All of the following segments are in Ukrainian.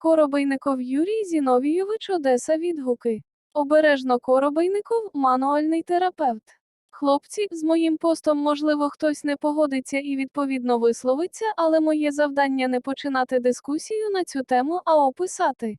Коробейников Юрій Зіновійович Одеса відгуки. Обережно Коробейников, мануальний терапевт. Хлопці, з моїм постом можливо хтось не погодиться і відповідно висловиться, але моє завдання не починати дискусію на цю тему, а описати.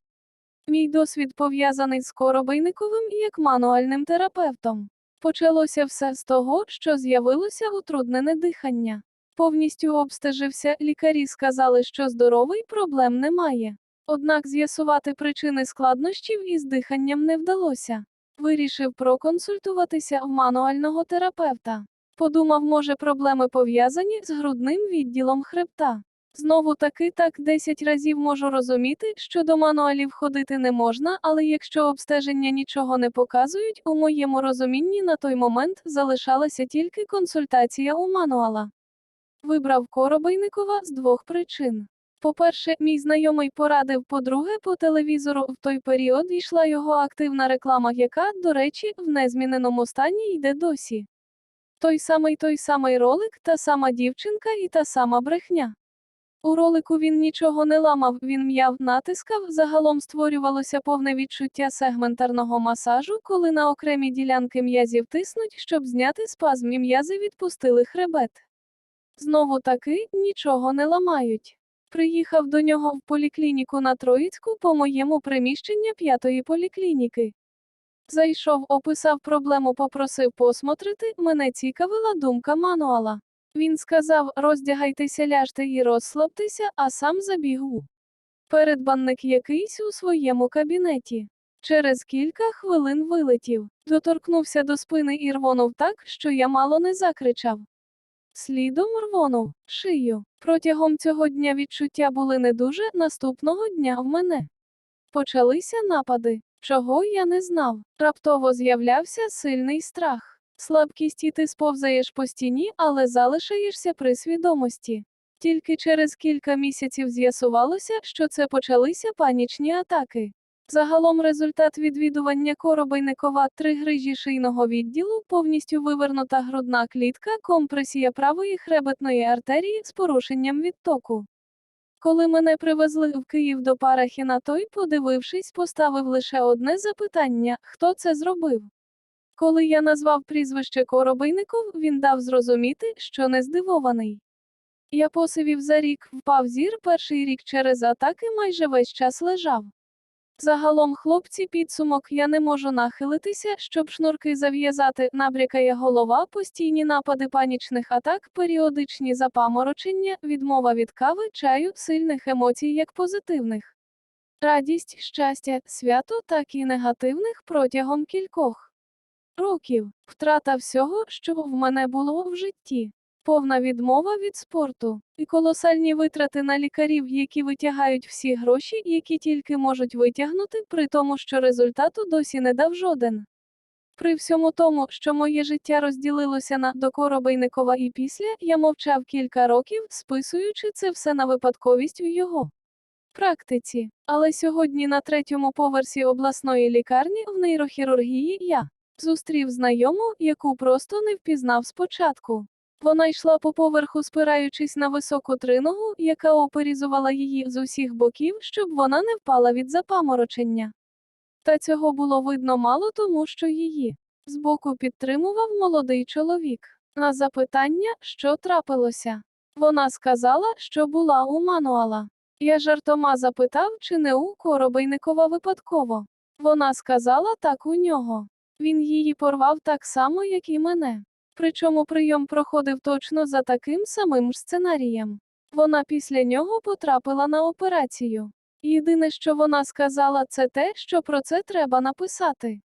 Мій досвід пов'язаний з Коробейниковим як мануальним терапевтом. Почалося все з того, що з'явилося утруднене дихання. Повністю обстежився, лікарі сказали, що здоровий проблем немає. Однак з'ясувати причини складнощів із диханням не вдалося. Вирішив проконсультуватися в мануального терапевта. Подумав, може, проблеми пов'язані з грудним відділом хребта. Знову таки так 10 разів можу розуміти, що до мануалів ходити не можна, але якщо обстеження нічого не показують, у моєму розумінні на той момент залишалася тільки консультація у мануала. Вибрав Коробейникова з двох причин. По-перше, мій знайомий порадив, по-друге, по телевізору в той період йшла його активна реклама, яка, до речі, в незміненому стані йде досі. Той самий той самий ролик, та сама дівчинка і та сама брехня. У ролику він нічого не ламав, він м'яв, натискав, загалом створювалося повне відчуття сегментарного масажу, коли на окремі ділянки м'язів тиснуть, щоб зняти спазм і м'язи відпустили хребет. Знову таки, нічого не ламають. Приїхав до нього в поліклініку на Троїцьку по моєму приміщення п'ятої поліклініки. Зайшов, описав проблему, попросив посмотрити, мене цікавила думка мануала. Він сказав, роздягайтеся, ляжте і розслабтеся, а сам забігу. Передбанник якийсь у своєму кабінеті. Через кілька хвилин вилетів, доторкнувся до спини і рвонув так, що я мало не закричав. Слідом рвонув шию. Протягом цього дня відчуття були не дуже, наступного дня в мене. Почалися напади, чого я не знав. Раптово з'являвся сильний страх. Слабкість і ти сповзаєш по стіні, але залишаєшся при свідомості. Тільки через кілька місяців з'ясувалося, що це почалися панічні атаки. Загалом результат відвідування Коробейникова три грижі шийного відділу, повністю вивернута грудна клітка, компресія правої хребетної артерії з порушенням відтоку. Коли мене привезли в Київ до Парахіна, той, подивившись, поставив лише одне запитання: хто це зробив? Коли я назвав прізвище Коробейников, він дав зрозуміти, що не здивований. Я посивів за рік, впав зір перший рік через атаки майже весь час лежав. Загалом, хлопці, підсумок я не можу нахилитися, щоб шнурки зав'язати, набрякає голова, постійні напади панічних атак, періодичні запаморочення, відмова від кави, чаю, сильних емоцій як позитивних. Радість, щастя, свято, так і негативних протягом кількох років, втрата всього, що в мене було в житті. Повна відмова від спорту і колосальні витрати на лікарів, які витягають всі гроші, які тільки можуть витягнути, при тому, що результату досі не дав жоден. При всьому тому, що моє життя розділилося на до Коробейникова і після, я мовчав кілька років, списуючи це все на випадковість у його практиці. Але сьогодні на третьому поверсі обласної лікарні в нейрохірургії я зустрів знайому, яку просто не впізнав спочатку. Вона йшла по поверху, спираючись на високу триногу, яка оперізувала її з усіх боків, щоб вона не впала від запаморочення. Та цього було видно мало тому, що її збоку підтримував молодий чоловік. На запитання, що трапилося, вона сказала, що була у мануала. Я жартома запитав, чи не у Коробейникова випадково. Вона сказала так у нього. Він її порвав так само, як і мене. Причому прийом проходив точно за таким самим сценарієм. Вона після нього потрапила на операцію. Єдине, що вона сказала, це те, що про це треба написати.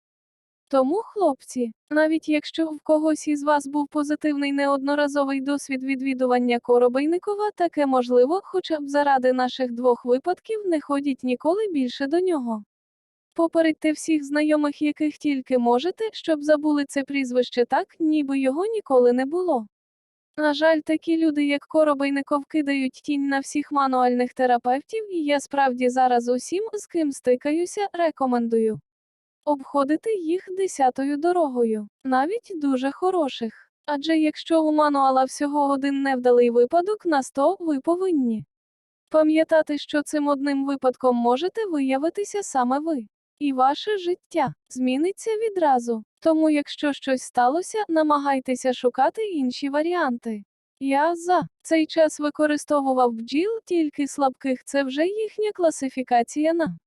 Тому, хлопці, навіть якщо в когось із вас був позитивний неодноразовий досвід відвідування Коробейникова, таке можливо, хоча б заради наших двох випадків не ходіть ніколи більше до нього. Попередьте всіх знайомих, яких тільки можете, щоб забули це прізвище так, ніби його ніколи не було. На жаль, такі люди, як Коробейников, кидають тінь на всіх мануальних терапевтів, і я справді зараз усім, з ким стикаюся, рекомендую обходити їх десятою дорогою, навіть дуже хороших. Адже якщо у мануала всього один невдалий випадок на 100, ви повинні Пам'ятати, що цим одним випадком можете виявитися саме ви. І ваше життя зміниться відразу. Тому, якщо щось сталося, намагайтеся шукати інші варіанти. Я за цей час використовував бджіл тільки слабких, це вже їхня класифікація на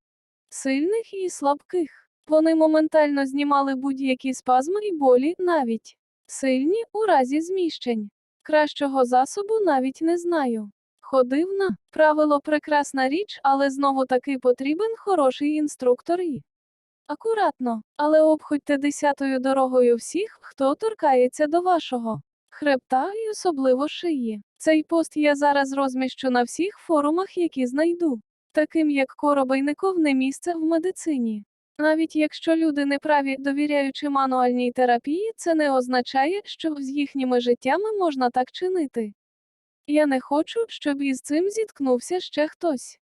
сильних і слабких. Вони моментально знімали будь-які спазми і болі, навіть сильні у разі зміщень. Кращого засобу навіть не знаю. Ходив на правило прекрасна річ, але знову таки потрібен хороший інструктор і акуратно, але обходьте десятою дорогою всіх, хто торкається до вашого хребта і особливо шиї. Цей пост я зараз розміщу на всіх форумах, які знайду. Таким як коробейников не місце в медицині. Навіть якщо люди неправі, довіряючи мануальній терапії, це не означає, що з їхніми життями можна так чинити. Я не хочу, щоб із цим зіткнувся ще хтось.